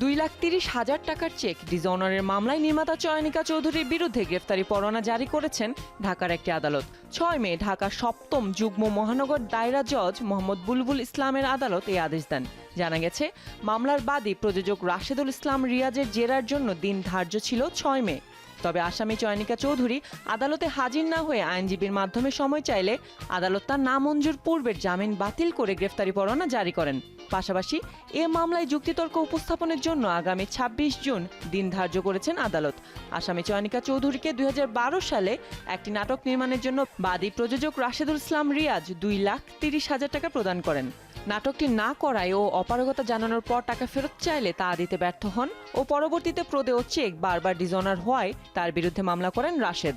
দুই লাখ তিরিশ হাজার টাকার চেক। ডিজনারের মামলায় নির্মাতা চয়নিকা চৌধুরীর বিরুদ্ধে গ্রেফতারি পরোয়ানা জারি করেছেন ঢাকার একটি আদালত। ছয় মে ঢাকা সপ্তম যুগ্ম মহানগর দায়রা জজ মোহাম্মদ বুলবুল ইসলামের আদালত এই আদেশ দেন। জানা গেছে, মামলার বাদী প্রযোজক রাশেদুল ইসলাম রিয়াজের জেরার জন্য দিন ধার্য ছিল ছয় মে। তবে আসামি চয়নিকা চৌধুরী আদালতে হাজির না হয়ে আইনজীবীর মাধ্যমে সময় চাইলে আদালত তার নামঞ্জুর পূর্বের জামিন বাতিল করে গ্রেফতারি পরোয়ানা জারি করেন। পাশাপাশি এ মামলায় যুক্তিতর্ক উপস্থাপনের জন্য আগামী ২৬ জুন দিন ধার্য করেছেন আদালত। আসামি চয়নিকা চৌধুরীকে দুই সালে একটি নাটক নির্মাণের জন্য বাদী প্রযোজক রাশেদুল ইসলাম রিয়াজ দুই লাখ তিরিশ হাজার টাকা প্রদান করেন। নাটকটি না করায় ও অপারগতা জানানোর পর টাকা ফেরত চাইলে তা দিতে ব্যর্থ হন ও পরবর্তীতে প্রদেয় চেক বারবার ডিজনার হওয়ায় তার বিরুদ্ধে মামলা করেন রাশেদ।